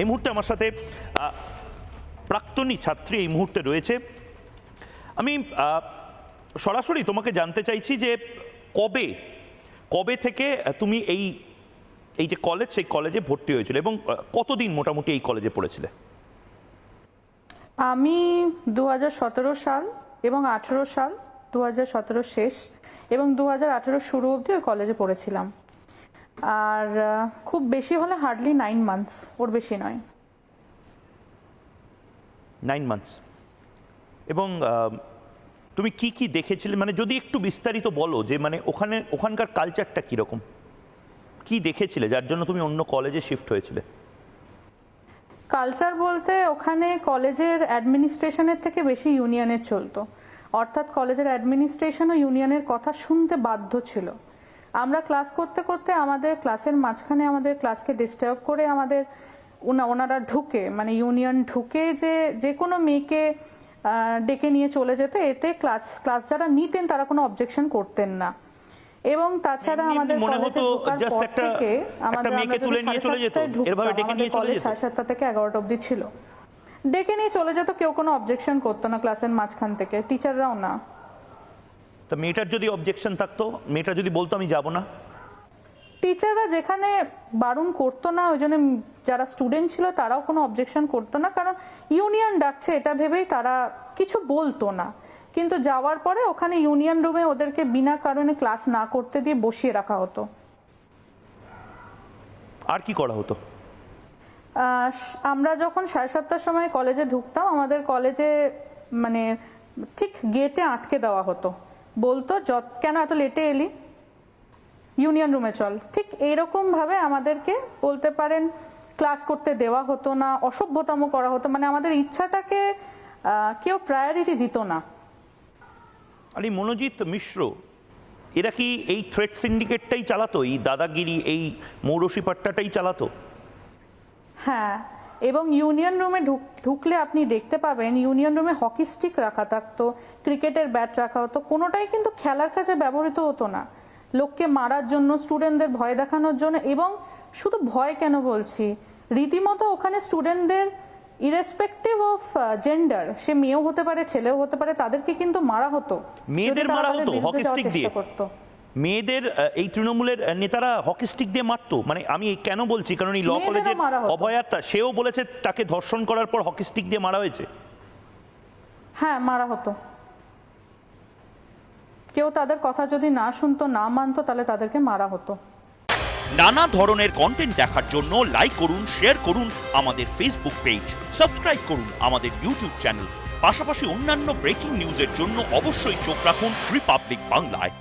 এই মুহূর্তে আমার সাথে প্রাক্তনী ছাত্রী এই মুহূর্তে রয়েছে। আমি সরাসরি তোমাকে জানতে চাইছি যে কবে কবে থেকে তুমি এই এই যে কলেজ, সেই কলেজে ভর্তি হয়েছিল এবং কতদিন মোটামুটি এই কলেজে পড়েছিলে? আমি দু হাজার সতেরো সাল এবং আঠেরো সাল দু হাজার সতেরো শেষ এবং দু হাজার আঠেরো শুরু অবধি ওই কলেজে পড়েছিলাম। আর খুব বেশি হলে হার্ডলি নাইন মান্থস ওর বেশি নয়। নাইন মান্থস এবং তুমি কি কি দেখেছিলে? মানে যদি একটু বিস্তারিত বলো যে মানে ওখানে ওখানকার কালচারটা কীরকম? কি দেখেছিলে যার জন্য তুমি অন্য কলেজে শিফট হয়েছিলে? কালচার বলতে ওখানে কলেজের অ্যাডমিনিস্ট্রেশনের থেকে বেশি ইউনিয়নের চলতো। অর্থাৎ কলেজের অ্যাডমিনিস্ট্রেশন ও ইউনিয়নের কথা শুনতে বাধ্য ছিল। আমরা ক্লাস করতে করতে আমাদের ক্লাসের মাঝখানে আমাদের ক্লাসকে ডিস্টার্ব করে আমাদের ওনা- ওনারা ঢুকে মানে ইউনিয়ন ঢুকে যে যে কোনো মেয়েকে আহ, ডেকে নিয়ে চলে যেত এতে ক্লাস ক্লাস যারা নিতেন তারা কোনো অবজেকশন করতেন না। এবং তাছাড়া আমাদের মনে হতো পর একটা- আমাদের মেয়েকে তুলে নিয়ে সাড়ে চলে যেত, ডেকে নিয়ে চলে যেত। সাড়ে সাতটা থেকে এগারোটা অবধি ছিল। ডেকে নিয়ে চলে যেত কেউ কোনো অবজেকশন করতো না ক্লাসের মাঝখান থেকে টিচাররাও না। তা মেয়েটার যদি অবজেকশন থাকতো মেয়েটা যদি বলতো আমি যাব না। টিচাররা যেখানে বারণ করতো না ওই জন্য যারা স্টুডেন্ট ছিল তারাও কোনো অবজেকশন করতো না কারণ ইউনিয়ন ডাকছে এটা ভেবেই তারা কিছু বলতো না। কিন্তু যাওয়ার পরে ওখানে ইউনিয়ন রুমে ওদেরকে বিনা কারণে ক্লাস না করতে দিয়ে বসিয়ে রাখা হতো। আর কি করা হতো? আমরা যখন সাড়ে সাতটার সময় কলেজে ঢুকতাম আমাদের কলেজে মানে ঠিক গেটে আটকে দেওয়া হতো। বলতো যত কেন এত লেটে এলি? ইউনিয়ন রুমে চল। ঠিক এইরকম ভাবে আমাদেরকে বলতে পারেন ক্লাস করতে দেওয়া হতো না অসভ্যতম করা হতো মানে আমাদের ইচ্ছাটাকে কেউ প্রায়োরিটি দিত না। আর এই মনোজিৎ মিশ্র এরা কি এই থ্রেড সিন্ডিকেটটাই চালাতো? এই দাদাগিরি এই মৌরসি পাট্টাটাই চালাতো? হ্যাঁ এবং ইউনিয়ন রুমে ঢুক- ঢুকলে আপনি দেখতে পাবেন ইউনিয়ন রুমে হকি স্টিক রাখা থাকতো ক্রিকেটের ব্যাট রাখা হতো কোনোটাই কিন্তু খেলার কাজে ব্যবহৃত হতো না লোককে মারার জন্য স্টুডেন্টদের ভয় দেখানোর জন্য এবং শুধু ভয় কেন বলছি রীতিমতো ওখানে স্টুডেন্টদের ইরেসপেক্টিভ অফ জেন্ডার সে মেয়েও হতে পারে ছেলেও হতে পারে তাদেরকে কিন্তু মারা হতো মেয়েদের মারা হতো হকি স্টিক দিয়ে? করতো। মেয়েদের এই তৃণমূলের নেতারা হকি স্টিক দিয়ে মারতো। মানে আমি এই কেন বলছি? কারণ এই ল কলেজের হতো। অভয়াত্মা সেও বলেছে তাকে ধর্ষণ করার পর হকি স্টিক দিয়ে মারা হয়েছে। হ্যাঁ মারা হতো। কেউ তাদের কথা যদি না শুনতো না মানতো তাহলে তাদেরকে মারা হতো। নানা ধরনের কন্টেন্ট দেখার জন্য লাইক করুন শেয়ার করুন আমাদের ফেসবুক পেজ সাবস্ক্রাইব করুন আমাদের ইউটিউব চ্যানেল পাশাপাশি অন্যান্য ব্রেকিং নিউজের জন্য অবশ্যই চোখ রাখুন রিপাবলিক বাংলায়